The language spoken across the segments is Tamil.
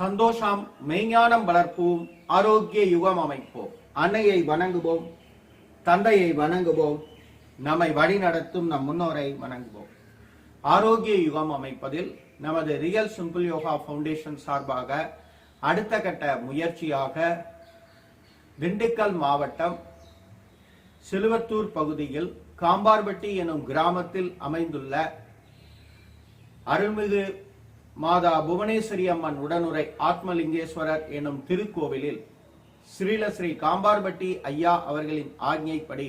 சந்தோஷம் மெய்ஞானம் வளர்ப்போம் ஆரோக்கிய யுகம் அமைப்போம். அன்னையை வணங்குவோம் தந்தையை வணங்குவோம் நம்மை வழி நடத்தும் நம் முன்னோரை வணங்குவோம். ஆரோக்கிய யுகம் அமைப்பதில் நமது ரியல் சிம்பிள் யோகா ஃபவுண்டேஷன் சார்பாக அடுத்த கட்ட முயற்சியாக திண்டுக்கல் மாவட்டம் சிலுவத்தூர் பகுதியில் காம்பார்பட்டி எனும் கிராமத்தில் அமைந்துள்ள அருள்மிகு மாதா புவனேஸ்வரி அம்மன் உடனுரை ஆத்மலிங்கேஸ்வரர் எனும் திருக்கோவிலில் ஸ்ரீல ஸ்ரீ காம்பார்பட்டி ஐயா அவர்களின் ஆజ్ఞைப்படி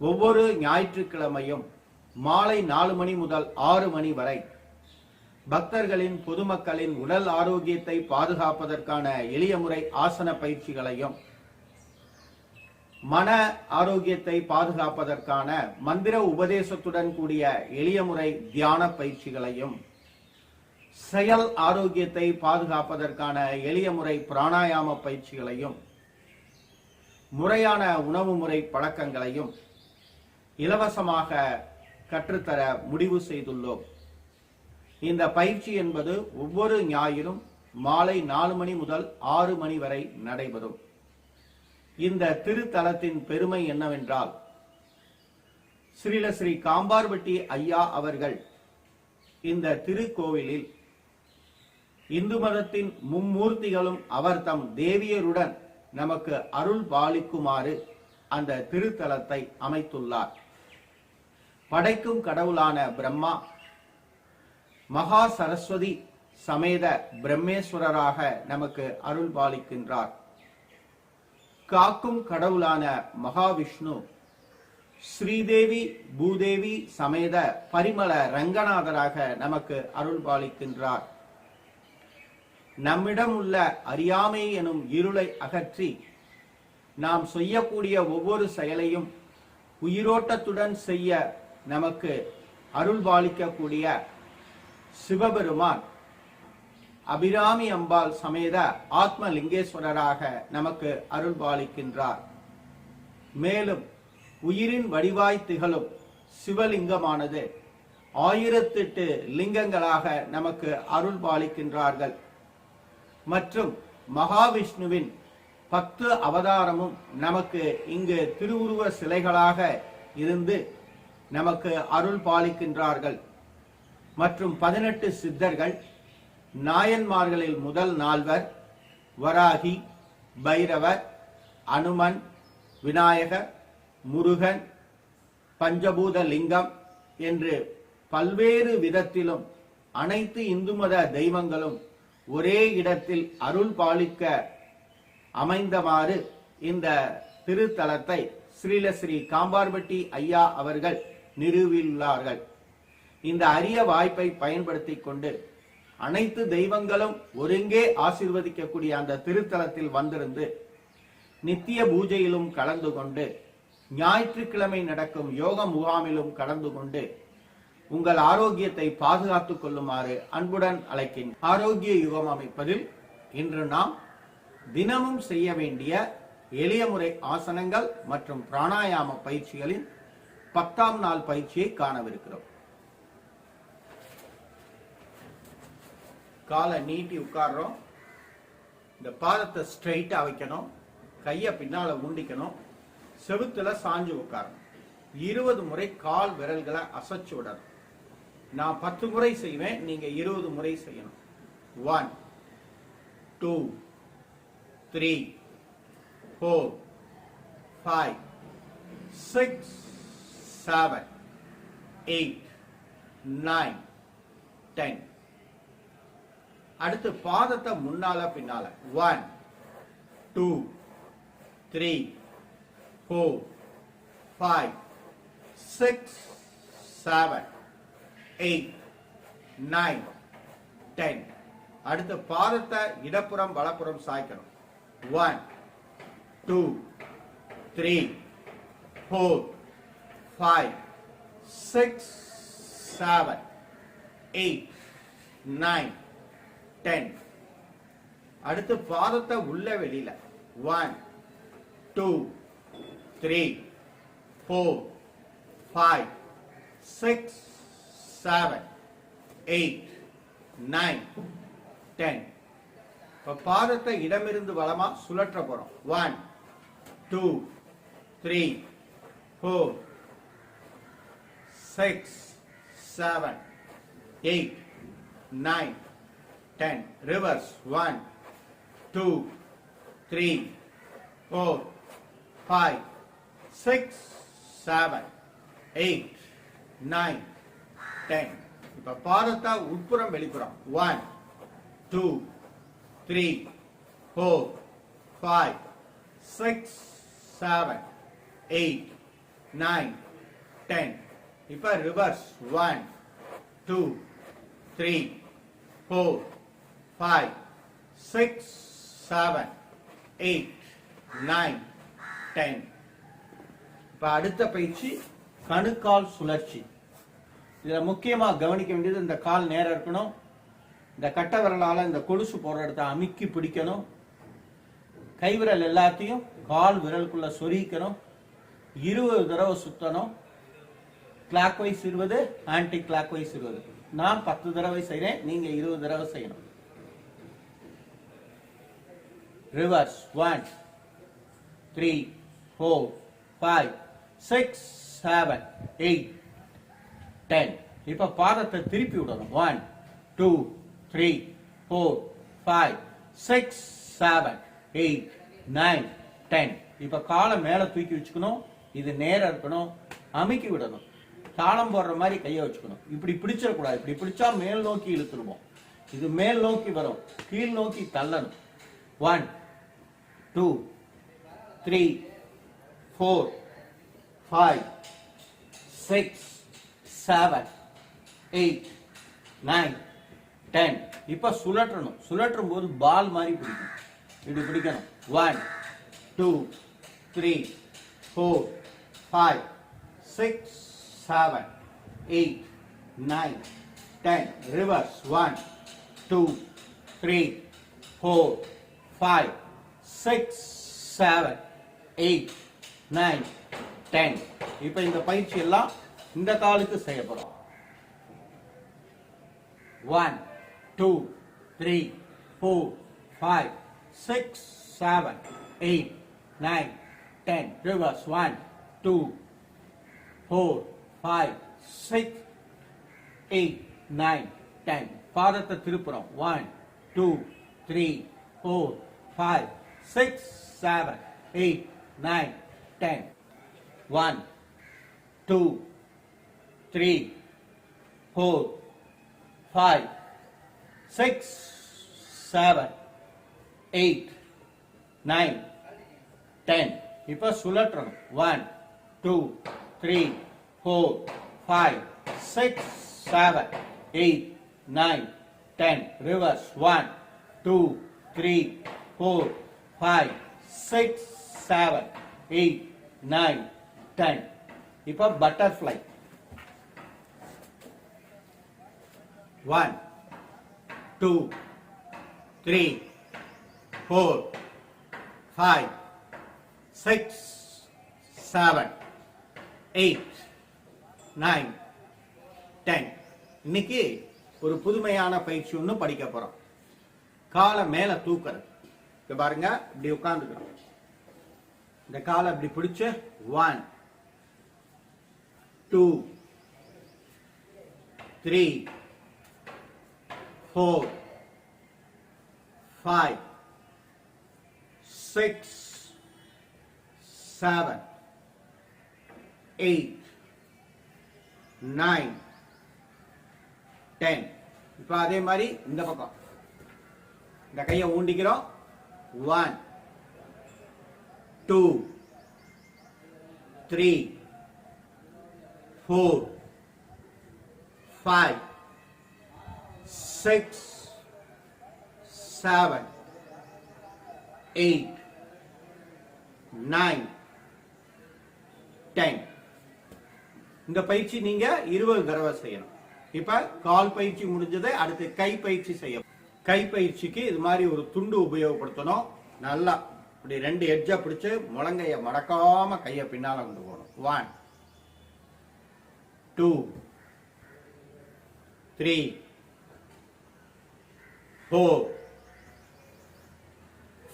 ஒவ்வொரு ஞாயிற்றுக்கிழமையும் மாலை நாலு மணி முதல் ஆறு மணி வரை பக்தர்களின் பொதுமக்களின் உடல் ஆரோக்கியத்தை பாதுகாப்பதற்கான எளிய முறை ஆசன பயிற்சிகளையும் மன ஆரோக்கியத்தை பாதுகாப்பதற்கான மந்திர உபதேசத்துடன் கூடிய எளிய முறை தியான பயிற்சிகளையும் செயல் ஆரோக்கியத்தை பாதுகாப்பதற்கான எளிய முறை பிராணாயாம பயிற்சிகளையும் முறையான உணவு முறை பழக்கங்களையும் இலவசமாக கற்றுத்தர முடிவு செய்துள்ளோம். இந்த பயிற்சி என்பது ஒவ்வொரு ஞாயிறும் மாலை நாலு மணி முதல் ஆறு மணி வரை நடைபெறும். இந்த திருத்தலத்தின் பெருமை என்னவென்றால் ஸ்ரீல ஸ்ரீ காம்பார்பட்டி ஐயா அவர்கள் இந்த திருக்கோவிலில் இந்து மதத்தின் மும்மூர்த்திகளும் அவர் தம் தேவியருடன் நமக்கு அருள் பாலிக்குமாறு அந்த திருத்தலத்தை அமைத்துள்ளார். படைக்கும் கடவுளான பிரம்மா மகா சரஸ்வதி சமேத பிரம்மேஸ்வரராக நமக்கு அருள் பாலிக்கின்றார். காக்கும் கடவுளான மகாவிஷ்ணு ஸ்ரீதேவி பூதேவி சமேத பரிமள ரங்கநாதராக நமக்கு அருள் பாலிக்கின்றார். நம்மிடம் உள்ள அறியாமை எனும் இருளை அகற்றி நாம் செய்யக்கூடிய ஒவ்வொரு செயலையும் உயிரோட்டத்துடன் செய்ய நமக்கு அருள் பாலிக்கக்கூடிய சிவபெருமான் அபிராமி அம்பாள் சமேத ஆத்மலிங்கேஸ்வரராக நமக்கு அருள் பாலிக்கின்றார். மேலும் உயிரின் வடிவாய் திகழும் சிவலிங்கமானது ஆயிரத்தெட்டு லிங்கங்களாக நமக்கு அருள் பாலிக்கின்றார்கள். மற்றும் மகாவிஷ்ணுவின் பத்து அவதாரமும் நமக்கு இங்கு திருவுருவ சிலைகளாக இருந்து நமக்கு அருள் பாலிக்கின்றார்கள். மற்றும் பதினெட்டு சித்தர்கள் நாயன்மார்களில் முதல் நால்வர் வராகி பைரவர் அனுமன் விநாயகர் முருகன் பஞ்சபூத லிங்கம் என்று பல்வேறு விதத்திலும் அனைத்து இந்து மத தெய்வங்களும் ஒரே இடத்தில் அருள் பாலிக்க அமைந்தமாறு இந்த திருத்தலத்தை ஸ்ரீல ஸ்ரீ காம்பார்பட்டி ஐயா அவர்கள் நிறுவியுள்ளார்கள். இந்த அரிய வாய்ப்பை பயன்படுத்தி கொண்டு அனைத்து தெய்வங்களும் ஒருங்கே ஆசிர்வதிக்கக்கூடிய அந்த திருத்தலத்தில் வந்திருந்து நித்திய பூஜையிலும் கலந்து கொண்டு ஞாயிற்றுக்கிழமை நடக்கும் யோக முகாமிலும் கலந்து கொண்டு உங்கள் ஆரோக்கியத்தை பாதுகாத்துக் கொள்ளுமாறு அன்புடன் அழைக்கின். ஆரோக்கிய யுகம் அமைப்பதில் இன்று நாம் தினமும் செய்ய வேண்டிய எளிய முறை ஆசனங்கள் மற்றும் பிராணாயாம பயிற்சிகளின் பத்தாம் நாள் பயிற்சியை காணவிருக்கிறோம். காலை நீட்டி உட்கார்றோம். இந்த பாதத்தை ஸ்ட்ரைட்டா வைக்கணும். கையை பின்னால உண்டிக்கணும் செவுத்துல சாஞ்சு உட்காரணும். இருபது முறை கால் விரல்களை அசைச்சு விடணும். நான் பத்து முறை செய்வேன் நீங்க இருபது முறை செய்யணும். One two three four five six seven eight nine ten அடுத்து பாதத்தை முன்னால பின்னால. One two three four five six seven eight nine ten அடுத்து பாதத்தை இடப்புறம் வலப்புறம் சாய்க்கணும். One two three four five six seven eight nine ten அடுத்து பாதத்தை உள்ள வெளியில. One two three four five six seven eight nine ten இப்போ பாதத்தை இடமிருந்து வலமா சுழற்ற போறோம். One two three four six seven eight nine ten reverse one two three four five six seven eight nine ten இப்போ பாதத்தை உட்புறம் வெளிப்புறம். One two three four five six seven eight nine ten இப்போ reverse one two three four five six seven eight nine ten இப்போ அடுத்த பயிற்சி கணுக்கால் சுழற்சி. இதில் முக்கியமாக கவனிக்க வேண்டியது இந்த கால் நேரம் இருக்கணும். இந்த கட்டை விரலால் இந்த கொலுசு போடுற இடத்த அமுக்கி பிடிக்கணும். கைவிரல் எல்லாத்தையும் கால் விரலுக்குள்ள சொரிக்கணும் இருபது தடவை சுத்தணும். கிளாக் வைஸ் இருபது ஆன்டி கிளாக் வைஸ் இருபது. நான் பத்து தடவை செய்கிறேன் நீங்க இருபது தடவை செய்யணும். Reverse one three four five six seven eight ten இப்போ பாதத்தை திருப்பி விடணும். One two three four five six seven eight nine ten இப்போ காலை மேலே தூக்கி வச்சுக்கணும். இது நேரம் இருக்கணும். அமுக்கி விடணும். தாளம் போடுற மாதிரி கையை வச்சுக்கணும். இப்படி பிடிச்சிடக்கூடாது. இப்படி பிடிச்சா மேல் நோக்கி இழுத்துருவோம். இது மேல் நோக்கி வரும். கீழ் நோக்கி தள்ளணும். One two three four five six seven eight nine ten இப்போ சுழற்றணும். சுழற்றும் போது பால் மாதிரி பிடிக்கணும். இப்படி பிடிக்கணும். One two three four five six seven eight nine ten reverse one two three four five six seven eight nine ten இப்போ இந்த பயிற்சி எல்லாம் இந்த காலுக்கு செய்யப்படும். One two three four five six seven eight nine ten reverse one two four five six eight nine ten பாதத்தை திருப்புறோம். One two three four five six seven eight nine ten one two three four five six seven eight nine ten இப்போ சுழற்றணும். One two three four five six seven eight nine ten reverse one two three four five six seven eight nine ten இப்போ butterfly one two three four five six seven eight nine ten இன்னைக்கு ஒரு புதுமையான பயிற்சி ஒன்று படிக்க போறோம். காலை மேல தூக்குறது. இங்க பாருங்க இப்படி உட்காந்துக்கிறோம் இந்த காலை இப்படி பிடிச்சு one two three four five six seven eight nine ten இப்போ அதே மாதிரி இந்த பக்கம். இந்த கையை ஊண்டிக்கிறோம். One two three four five six seven eight nine ten இந்த பயிற்சி நீங்க இருபது தடவை செய்யணும். இப்ப கால் பயிற்சி முடிஞ்சது அடுத்து கை பயிற்சி செய்ய கை பயிற்சிக்கு இது மாதிரி ஒரு துண்டு உபயோகப்படுத்தணும். நல்லா இப்படி ரெண்டு எட்ஜை பிடிச்சு முழங்கைய மடக்காம கையை பின்னால கொண்டு போகணும். One two three four,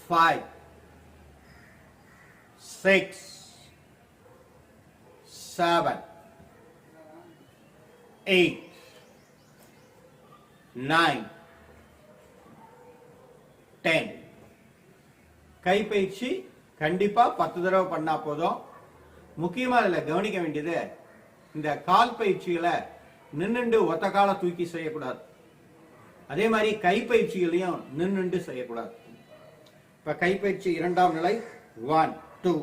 five, six, seven, eight, nine, ten. கைப்பயிற்சி கண்டிப்பா பத்து தடவை பண்ணா போதும் முக்கியமா இதுல கவனிக்க வேண்டியது இந்த கால் பயிற்சிகளை நின்னுண்டு ஒத்த கால தூக்கி செய்யக்கூடாது அதே மாதிரி கைப்பயிற்சிகளையும் நின்று செய்யக்கூடாது. இப்ப கைப்பயிற்சி இரண்டாம் நிலை one two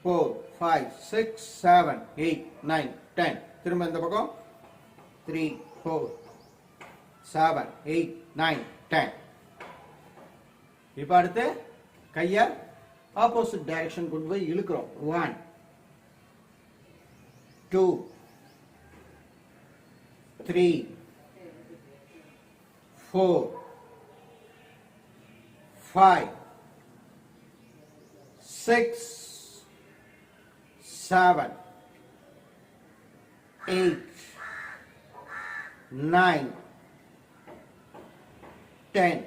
four five six seven eight nine ten திரும்ப இந்த பக்கம்? Three four seven eight nine ten இப்போ அடுத்து கைய ஆப்போசிட் டைரக்ஷன் கொண்டு போய் இழுக்கிறோம். One two three four five six seven eight nine ten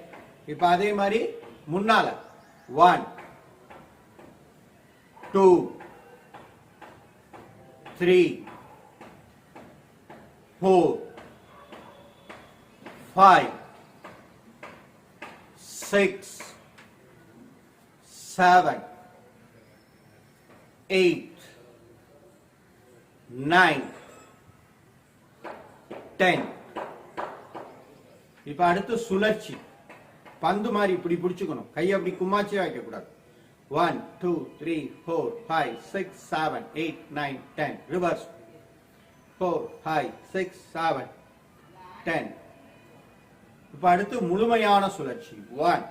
இப்போ அதே மாதிரி முன்னால. One two three four five six seven eight nine ten இப்ப அடுத்து சுழற்சி. பந்து மாதிரி இப்படி பிடிச்சுக்கணும். கையை அப்படி கும்மாச்சியா வைக்க கூடாது one two three four five six seven eight nine ten reverse four five six seven ten இப்ப அடுத்து முழுமையான சுழற்சி. One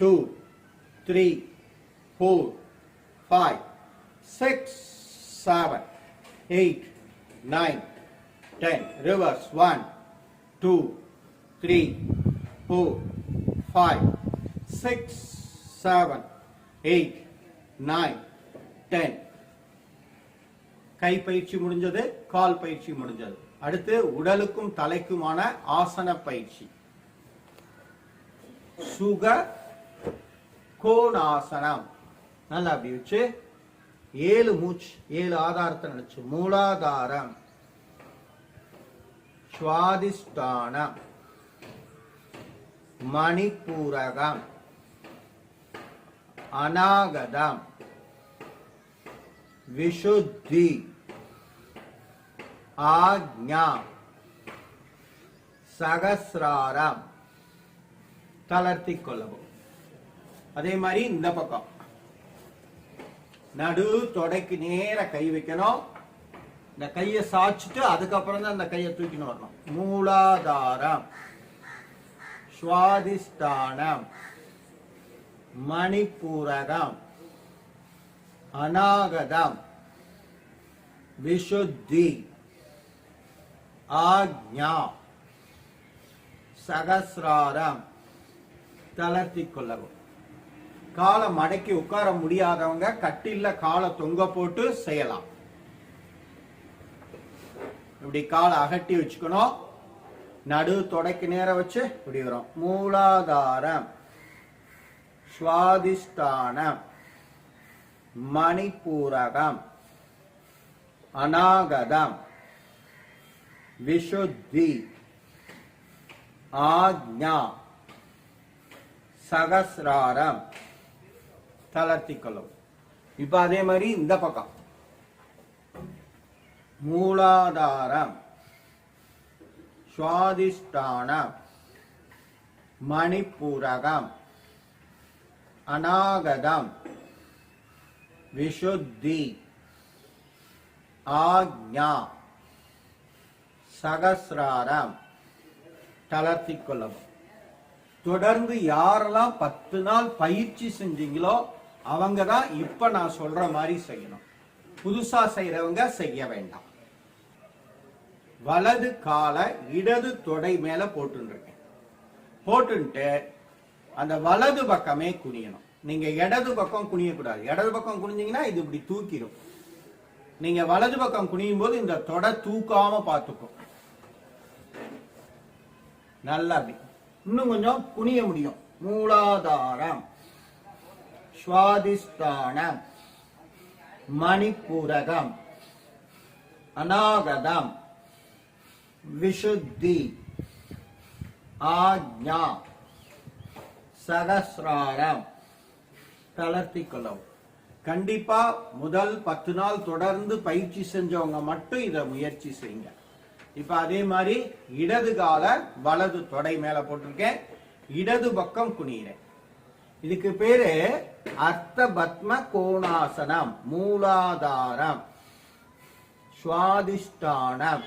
two three four five six seven eight nine ten reverse one two three four five six seven eight nine ten கை பயிற்சி முடிஞ்சது கால் பயிற்சி முடிஞ்சது. அடுத்து உடலுக்கும் தலைக்குமான ஆசன பயிற்சி. சுக கோணாசனம். நல்லா அப்படி வச்சு ஏழு மூச்சு ஏழு ஆதாரத்தை நினைச்சு. மூலாதாரம். சுவாதிஷ்டானம். மணிப்பூரகம். அநாகதம். விஷுத்தி ஆக்ஞா. சகசிராரம். தளர்த்தி கொள்ளவும். அதே மாதிரி இந்த பக்கம். நடு தொடைக்கு நேர கை வைக்கணும். இந்த கையை சாய்ச்சிட்டு அதுக்கப்புறம் தான் இந்த கையை தூக்கின்னு வரணும். மூலாதாரம். சுவாதிஷ்டானம். மணிப்பூரகம். அநாகதம். விஷுத்தி ஆக்ஞா. சகசிராரம். தளர்த்தி கொள்ளவும். காலை மடக்கி உட்கார முடியாதவங்க கட்டில காலை தொங்க போட்டு செய்யலாம். இப்படி காலை அகட்டி வச்சுக்கணும். நடு தொடக்கி நேரம் வச்சு இப்படி வரும். மூலாதாரம் சுவாதிஷ்டானம் மணிப்பூரகம் அநாகதம் விஷுத்தி ஆக்ஞா சகசிராரம். தளர்த்தி இப்போ இப்ப அதே மாதிரி இந்த பக்கம். மூலாதாரம். சுவாதிஷ்டானம். மணிப்பூரகம். அநாகதம். விஷுத்தி ஆக்ஞா. சகசிராரம். தளர்த்தி கொள்ளவும் தொடர்ந்து யாரெல்லாம் பத்து நாள் பயிற்சி செஞ்சீங்களோ அவங்க தான் இப்ப நான் சொல்ற மாதிரி செய்யணும். புதுசா செய்யறவங்க செய்ய வேண்டாம். வலது காலை இடது தொடை மேல போட்டுருக்கேன் போட்டுன்ட்டு அந்த வலது பக்கமே குனியணும். நீங்க இடது பக்கம் குனியக்கூடாது. இடது பக்கம் குனிஞ்சிங்கன்னா இது இப்படி தூக்கிடும் நீங்க வலது பக்கம் குனியும் போது இந்த தொடை தூக்காம பார்த்துக்கும் நல்லா அப்படி இன்னும் கொஞ்சம் குனிய முடியும். மூலாதாரம். சுவாதிஸ்தானம் மணிப்பூரகம். அநாகதம். விஷுத்தி ஆக்ஞா சகசிராரம். தளர்த்தி கொள்ளவும் கண்டிப்பா முதல் பத்து நாள் தொடர்ந்து பயிற்சி செஞ்சவங்க மட்டும் இதை முயற்சி செய்யுங்க. இப்ப அதே மாதிரி இடது கால வலது தொடை மேல போட்டிருக்கேன். இடது பக்கம் குனிகிறேன் இதுக்கு பேரு அர்த்த பத்ம கோணாசனம் மூலாதாரம் சுவாதிஷ்டானம்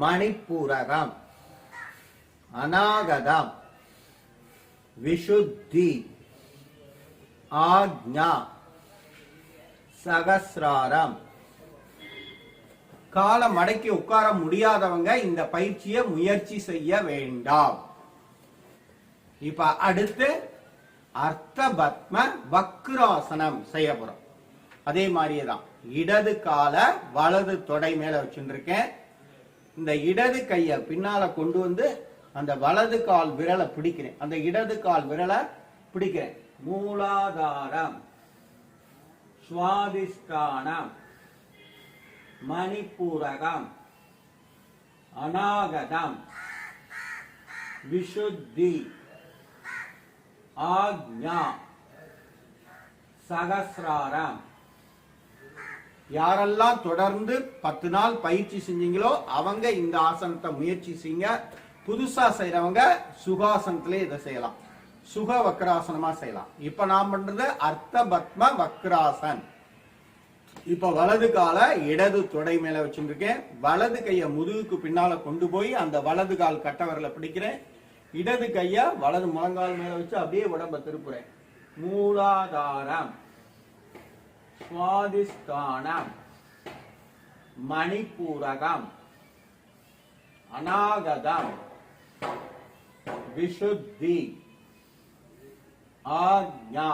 மணிப்பூரகம் அநாகதம் விஷுத்தி ஆக்ஞா சகசிராரம் காலை மடக்கி உட்கார முடியாதவங்க இந்த பயிற்சியை முயற்சி செய்ய வேண்டாம். இப்ப அடுத்து அர்த்த பத்ம வக்ராசனம் செய்ய போறோம். அதே மாதிரியே தான். இடது கால வலது தொடை மேல வச்சுருக்கேன். இந்த இடது கைய பின்னால கொண்டு வந்து அந்த வலது கால் விரலை பிடிக்கிறேன். அந்த இடது கால் விரலை பிடிக்கிறேன். மூலாதாரம் சுவாதிஷ்டானம் மணிப்பூரகம். அநாகதம். விஷுத்தி ஆக்ஞா. சகசிராரம். யாரெல்லாம் தொடர்ந்து பத்து நாள் பயிற்சி செஞ்சீங்களோ அவங்க இந்த ஆசனத்தை முயற்சி செய்யுங்க. புதுசா செய்யறவங்க சுகாசனத்திலே இதை செய்யலாம். சுக வக்ராசனமா செய்யலாம். இப்ப நான் பண்றது அர்த்த பத்ம வக்ராசன். இப்ப வலது கால இடது தொடை மேல வச்சிருக்கேன். வலது கைய முதுகுக்கு பின்னால கொண்டு போய் அந்த வலது கால் கட்டவரில் பிடிக்கிறேன். இடது கைய வலது முழங்கால் மேல வச்சு அப்படியே உடம்ப திருப்புறேன். மூலாதாரம் சுவாதிஸ்தானம் மணிப்பூரகம் அநாகதம் விஷுத்தி ஆக்ஞா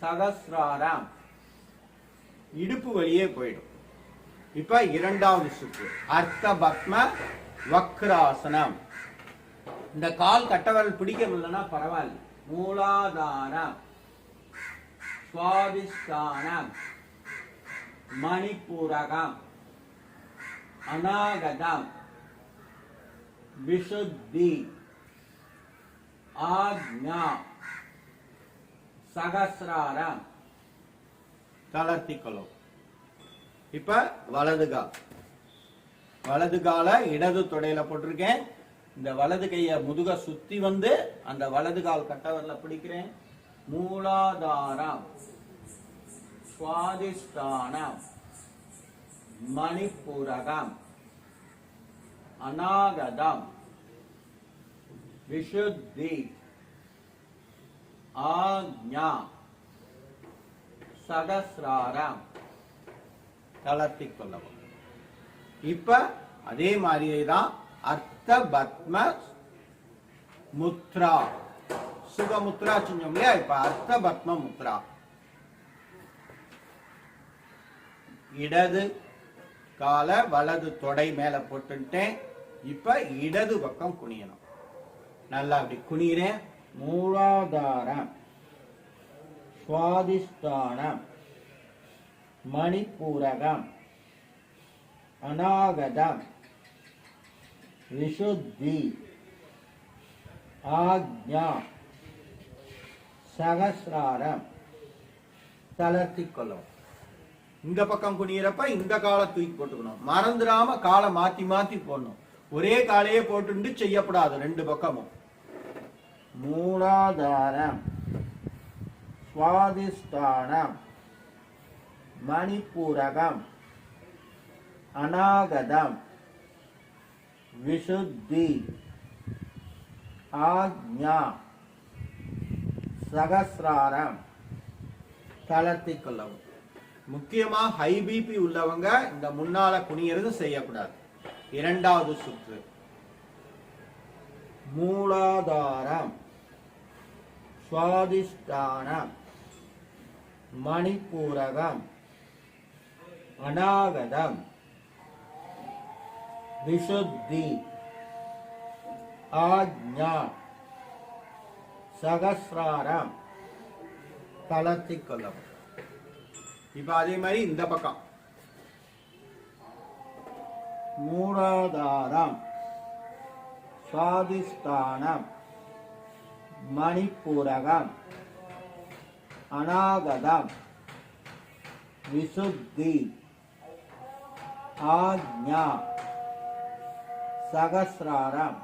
சகசிராரம் இடுப்பு வழியே போயிடும். இப்ப இரண்டாவது சுற்று. அர்த்த பத்ம வக்ராசனம். இந்த கால் கட்டவரல் பிடிக்க முடியலன்னா பரவாயில்ல. மூலாதாரம். சுவாதிஷ்டானம். மணிப்பூரகம். அநாகதம். விசுத்தி. ஆக்ஞா. சகசிராரம். தளர்த்திக்கணும் இப்ப வலது கால். வலது கால இடது தொடையில போட்டிருக்கேன். இந்த வலது கைய முதுக சுத்தி வந்து அந்த வலது கால் கட்டவரில் பிடிக்கிறேன். மூலாதாரம். சுவாதிஷ்டானம். மணிப்பூரகம். அநாகதம். விஷுத்தி ஆக்ஞா. சகசிராரம். தளர்த்தி கொள்ளவும் இப்ப அதே மாதிரியே தான் அர்த்த பத்ம முத்ரா. சுகமுத்ரா செஞ்சோம் இல்லையா? இப்ப அர்த்த பத்ம முத்ரா. இடது கால வலது தொடை மேல போட்டுட்டேன் இப்ப இடது பக்கம் குனியணும். நல்லா அப்படி குனிகிறேன் மூலாதாரம். சுவாதிஷ்டானம். மணிப்பூரகம். அநாகதம். விஷுத்தி ஆக்ஞா. சகசிராரம். தளர்த்தி இந்த பக்கம் குனிகிறப்ப இந்த காலை தூக்கி போட்டுக்கணும். மறந்துடாம காலை மாத்தி மாத்தி போடணும். ஒரே காலையே போட்டுண்டு செய்யப்படாது ரெண்டு பக்கமும். மூலாதாரம். சுவாதிஷ்டானம். மணிப்பூரகம். அநாகதம். விசுத்தி. ஆக்ஞா. சகசிராரம். தளர்த்தி கொள்ளவும். முக்கியமா ஹை பிபி உள்ளவங்க இந்த முன்னால குனியறது செய்யக்கூடாது. இரண்டாவது சுற்று. மூலாதாரம். சுவாதிஷ்டானம். மணிப்பூரகம் அநாகதம் விஷுத்தி ஆஜ்ஞா சகசிராரம் தளர்த்தி கொள்ளவும் இப்ப அதே மாதிரி இந்த பக்கம். மூலாதாரம் சுவாதிஷ்டானம் மணிப்பூரகம் அநாகதம் விசுத்தி ஆக்ஞா சகசிராரம்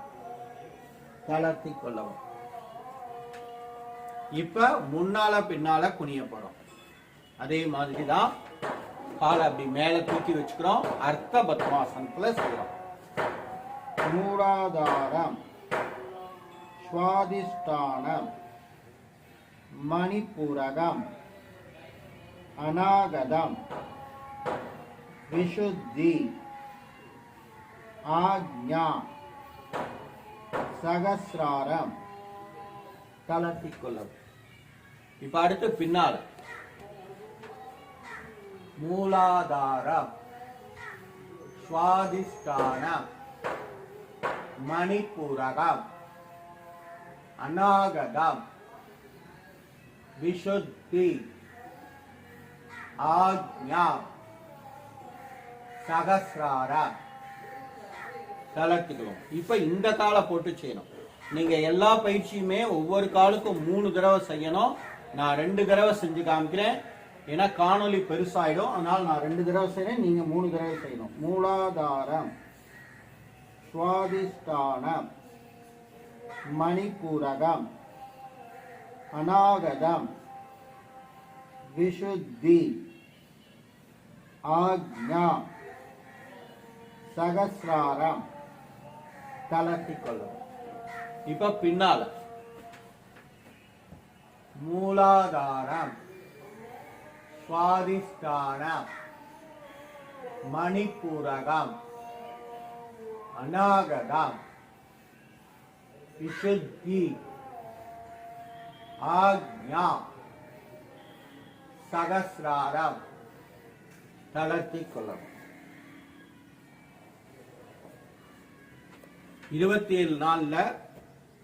தளர்த்தி கொள்ளவும். இப்ப முன்னால பின்னால குனிய போறோம். அதே மாதிரி தான் காலை அப்படி மேல தூக்கி வச்சுக்கிறோம். அர்த்த பத்மாசனத்துல செய்யறோம். மூலாதாரம். சுவாதிஷ்டானம். மணிப்பூரகம் அநாகதம் விசுத்தி ஆக்ஞா சகசிராரம். தளர்த்தி கொள்ளவும் இப்ப அடுத்து பின்னால் மூலாதாரம் சுவாதிஷ்டானம் மணிப்பூரகம் அநாகதம். விசுத்தி ஆக்ஞா சகசிரார தளர்த்துக்கிறோம் இப்போ இந்த காலை போட்டு செய்யணும். நீங்க எல்லா பயிற்சியுமே ஒவ்வொரு காலுக்கும் மூணு தடவை செய்யணும். நான் ரெண்டு தடவை செஞ்சு காமிக்கிறேன். ஏன்னா காணொளி பெருசாயிடும். அதனால நான் ரெண்டு தடவை செய்யறேன். நீங்க மூணு தடவை செய்யணும். மூலாதாரம். சுவாதிஷ்டானம். மணிப்பூரகம். அநாகதம் விசுத்தி ஆக்ஞா சகசிராரம் தளர்த்தி கொள்ளும் இப்ப பின்னால. மூலாதாரம்। சுவாதிஷ்டானம் மணிப்பூரகம்। அநாகதம்। விசுத்தி। ஆக்ஞா. சகசிராரம். தளர்த்தி கொள்ளவும் இருபத்தி ஏழு நாள்ல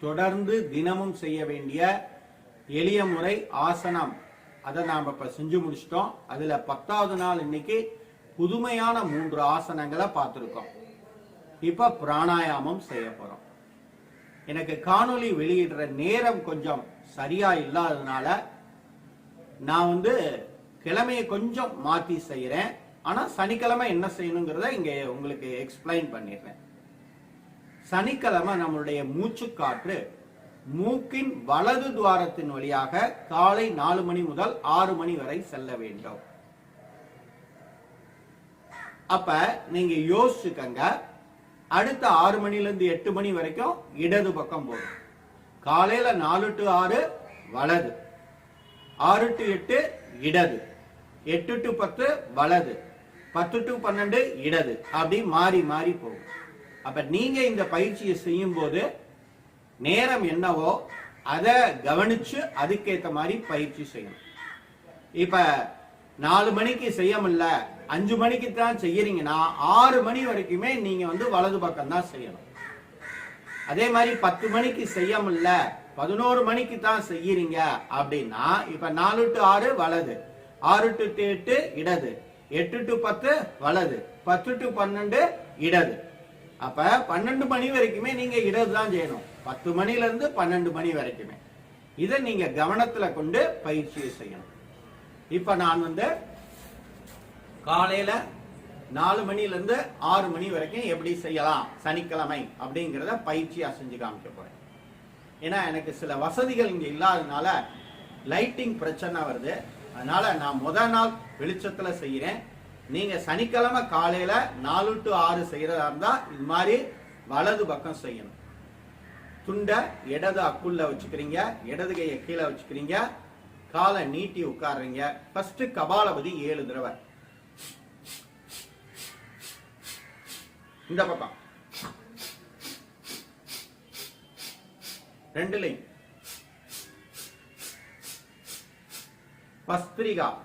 தொடர்ந்து தினமும் செய்ய வேண்டிய எளிய முறை ஆசனம். அதை நாம் இப்போ செஞ்சு முடிச்சிட்டோம். அதில் பத்தாவது நாள் இன்னைக்கு புதுமையான மூன்று ஆசனங்களை பார்த்துருக்கோம். இப்போ பிராணாயாமம் செய்ய போகிறோம் எனக்கு காணொலி வெளியிடுற நேரம் கொஞ்சம் சரியா இல்லாததுனால நான் வந்து கிழமையை கொஞ்சம் மாத்தி செய்யறேன். ஆனா சனிக்கிழமை என்ன செய்யணுங்கிறத இங்க உங்களுக்கு எக்ஸ்பிளைன் பண்ணிடுறேன். சனிக்கிழமை நம்மளுடைய மூச்சுக்காற்று மூக்கின் வலது துவாரத்தின் வழியாக காலை நாலு மணி முதல் ஆறு மணி வரை செல்ல வேண்டும். அப்ப நீங்க யோசிச்சுக்கங்க. அடுத்த ஆறு மணில இருந்து எட்டு மணி வரைக்கும் இடது பக்கம் போகும். காலையில நாலு டு ஆறு வலது. ஆறு டு எட்டு இடது. எட்டு டு பத்து வலது. பத்து டு பன்னெண்டு இடது. அப்படி மாறி மாறி போகும். அப்ப நீங்க இந்த பயிற்சியை செய்யும் போது நேரம் என்னவோ அதை கவனிச்சு அதுக்கேத்த மாதிரி பயிற்சி செய்யணும். இப்ப நாலு மணிக்கு செய்ய முடியல அஞ்சு மணிக்கு தான் செய்யறீங்கன்னா ஆறு மணி வரைக்குமே நீங்க வந்து வலது பக்கம் தான் செய்யணும். அதே மாதிரி பத்து மணிக்கு செய்ய முடியல பதினோரு மணிக்கு தான் செய்யறீங்க அப்படின்னா இப்ப நாலு டு ஆறு வலது. ஆறு டு எட்டு இடது. எட்டு டு பத்து வலது. பத்து டு பன்னெண்டு இடது. அப்ப பன்னெண்டு மணி வரைக்குமே நீங்க இடது தான் செய்யணும். பத்து மணில இருந்து பன்னெண்டு மணி வரைக்குமே. இதை நீங்க கவனத்துல கொண்டு பயிற்சியை செய்யணும். இப்ப நான் வந்து காலையில நாலு மணிலேருந்து ஆறு மணி வரைக்கும் எப்படி செய்யலாம்? சனிக்கிழமை அப்படிங்கிறத பயிற்சியாக செஞ்சு காமிக்க போகிறேன் ஏன்னா எனக்கு சில வசதிகள் இங்கே இல்லாததுனால லைட்டிங் பிரச்சனை வருது. அதனால் நான் முதல் நாள் வெளிச்சத்தில் செய்கிறேன் நீங்கள் சனிக்கிழமை காலையில் நாலு டு ஆறு செய்கிறதா இருந்தால் இது மாதிரி வலது பக்கம் செய்யணும். துண்டை இடது அக்குள்ள வச்சுக்கிறீங்க. இடது கையை கீழே வச்சுக்கிறீங்க. காலை நீட்டி உட்காருறீங்க. ஃபஸ்ட்டு கபாலபதி ஏழு தடவை. இந்த பக்கம் ரெண்டு லைன் பஸ்திரிகா.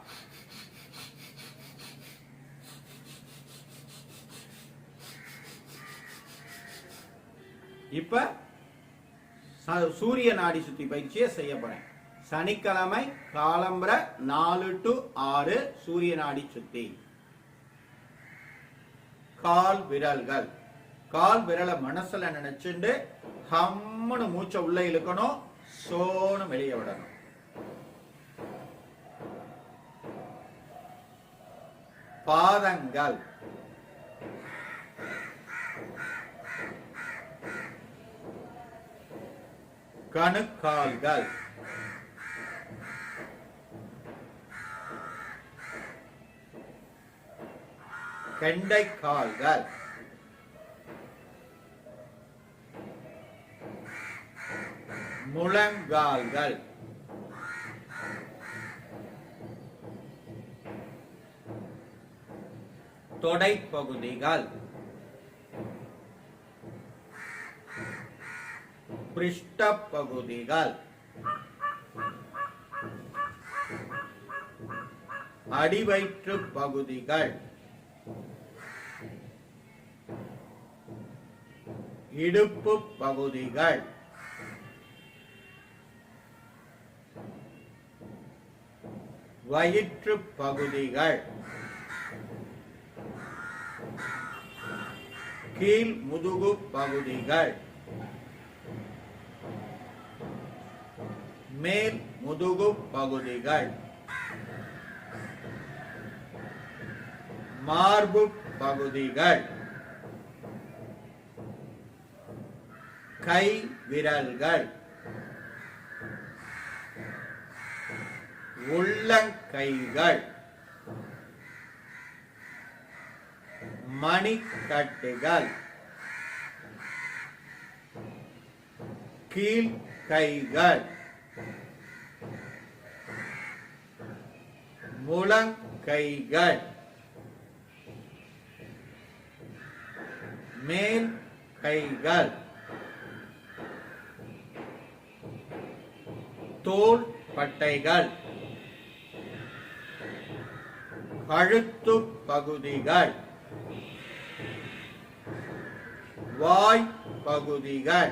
இப்ப ச- சூரிய நாடி சுத்தி பயிற்சியை செய்ய போறேன். சனிக்கிழமை காலம்பரை நாலு டு ஆறு சூரிய நாடி சுத்தி. கால் விரல்கள். கால் விரலை மனசுல நினைச்சுண்டு ஹம்னு மூச்சை உள்ள இழுக்கணும் சோனு வெளியே விடணும். பாதங்கள். கணுக்கால்கள். கெண்டைக்கால்கள். முழங்கால்கள். தொடைப்பகுதிகள். பிருஷ்ட பகுதிகள் அடிவயிற்று பகுதிகள். இடுப்பு பகுதிகள். வயிற்று பகுதிகள். கீழ் முதுகு பகுதிகள். மேல் முதுகு பகுதிகள். மார்பு பகுதிகள். கை விரல்கள். உள்ளங்கைகள். மணிக்கட்டுகள். கீழ்கைகள். முழங்கைகள். மேல் கைகள் தோள் பட்டைகள். கழுத்து பகுதிகள். வாய் பகுதிகள்.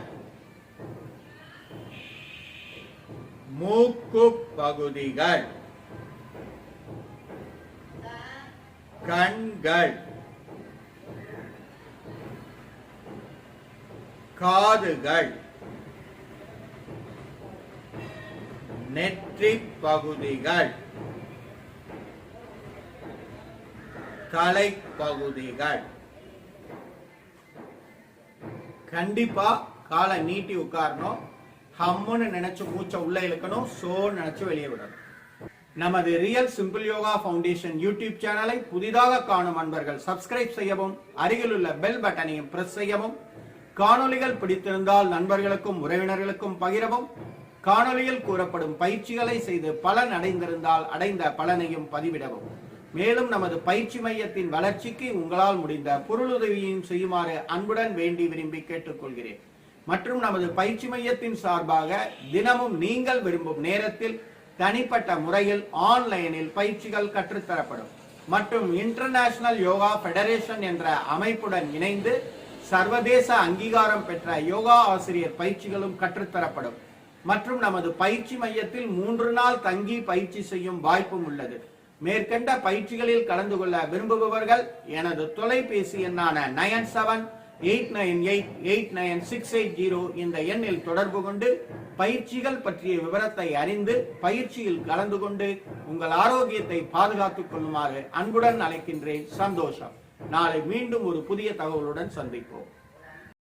மூக்கு பகுதிகள். கண்கள். காதுகள். நெற்றி பகுதிகள் தலைப்பகுதிகள் கண்டிப்பா காலை நீட்டி உட்காரணும். ஹம்முன்னு நினைச்சு மூச்சை உள்ள இழுக்கணும். சோ நினைச்சு வெளியே விடணும். நமது real simple yoga foundation YouTube சேனலை புதிதாக காணும் அன்பர்கள் சப்ஸ்கிரைப் செய்யவும் அருகில் உள்ள பெல் பட்டனையும் பிரஸ் செய்யவும் காணொளிகள் பிடித்திருந்தால் நண்பர்களுக்கும் உறவினர்களுக்கும் பகிரவும் காணொளியில் கூறப்படும் பயிற்சிகளை செய்து பலன் அடைந்திருந்தால் அடைந்த பலனையும் பதிவிடவும். மேலும் நமது பயிற்சி மையத்தின் வளர்ச்சிக்கு உங்களால் முடிந்த பொருளுதவியையும் செய்யுமாறு அன்புடன் வேண்டி விரும்பி கேட்டுக்கொள்கிறேன். மற்றும் நமது பயிற்சி மையத்தின் சார்பாக தினமும் நீங்கள் விரும்பும் நேரத்தில் தனிப்பட்ட முறையில் ஆன்லைனில் பயிற்சிகள் கற்றுத்தரப்படும். மற்றும் இன்டர்நேஷனல் யோகா ஃபெடரேஷன் என்ற அமைப்புடன் இணைந்து சர்வதேச அங்கீகாரம் பெற்ற யோகா ஆசிரியர் பயிற்சிகளும் கற்றுத்தரப்படும். மற்றும் நமது பயிற்சி மையத்தில் மூன்று நாள் தங்கி பயிற்சி செய்யும் வாய்ப்பும் உள்ளது. மேற்கண்ட பயிற்சிகளில் கலந்து கொள்ள விரும்புபவர்கள் எனது தொலைபேசி எண்ணான nine seven eight nine eight eight nine six eight zero இந்த எண்ணில் தொடர்பு கொண்டு பயிற்சிகள் பற்றிய விவரத்தை அறிந்து பயிற்சியில் கலந்து கொண்டு உங்கள் ஆரோக்கியத்தை பாதுகாத்துக் கொள்ளுமாறு அன்புடன் அழைக்கின்றேன் சந்தோஷம். நாளை மீண்டும் ஒரு புதிய தகவலுடன் சந்திப்போம்.